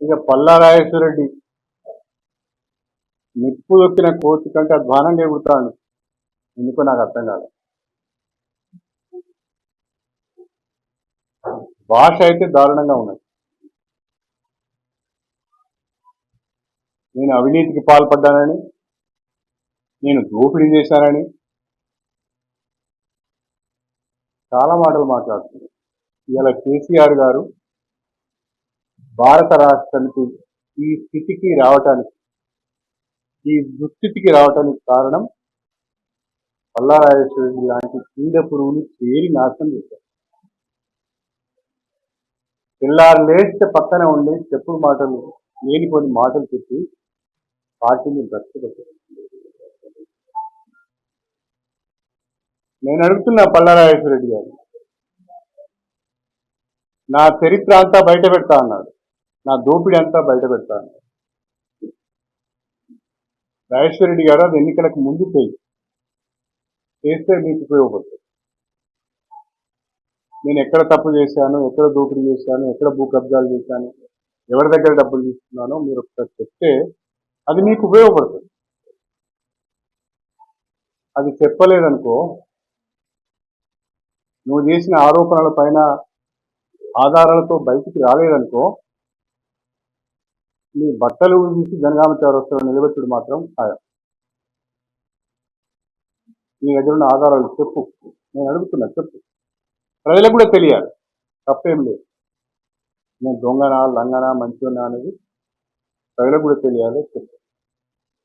ఇక పల్లారాజేశ్వరరెడ్డి నిప్పు దొక్కిన కోతి కంటే అధ్వానంగా ఎగురుతాడు ఎందుకో నాకు అర్థం కాదు. భాష అయితే దారుణంగా ఉన్నది. నేను అవినీతికి పాల్పడ్డానని నేను దోపిడీ చేశానని చాలా మాటలు మాట్లాడుతుంది ఇలా కేసీఆర్ గారు భారత రాష్ట్రానికి ఈ స్థితికి రావటానికి ఈ దుస్థితికి రావటానికి కారణం పల్లారాజేశ్వరి లాంటి కీడ పురుగులు చేరి నాశనం చేశారు. పిల్లారు లేస్తే పక్కనే ఉండి చెప్పుడు మాటలు లేని కొన్ని మాటలు చెప్పి పార్టీని బ్రతికబెట్టారు నేను అడుగుతున్నా పల్లారాజేశ్వరరెడ్డి గారు నా చరిత్ర అంతా బయట పెడతా అన్నాడు. నా దోపిడీ అంతా బయట పెడతాను అన్నాడు రాజేశ్వర రెడ్డి గారు అది ఎన్నికలకు ముందు చేయి. చేస్తే మీకు ఉపయోగపడుతుంది. నేను ఎక్కడ తప్పు చేశాను ఎక్కడ దోపిడీ చేశాను ఎక్కడ భూ కబ్జాలు చేశాను ఎవరి దగ్గర డబ్బులు తీసుకున్నానో మీరు ఒకసారి చెప్తే అది మీకు ఉపయోగపడుతుంది. అది చెప్పలేదనుకో నువ్వు చేసిన ఆరోపణల పైన ఆధారాలతో బయటికి రాలేదనుకో మీ బట్టలు గురించి జనగామ చౌరస్తాలో నిలబెట్టుడు మాత్రం ఖాయం. నీ ఎదురున్న ఆధారాలు చెప్పు. నేను అడుగుతున్నా చెప్పు. ప్రజలకు కూడా తెలియాలి. తప్పేం లేదు. నేను దొంగనా లంగనా మంచోనా అనేది ప్రజలకు కూడా తెలియాలి చెప్పు.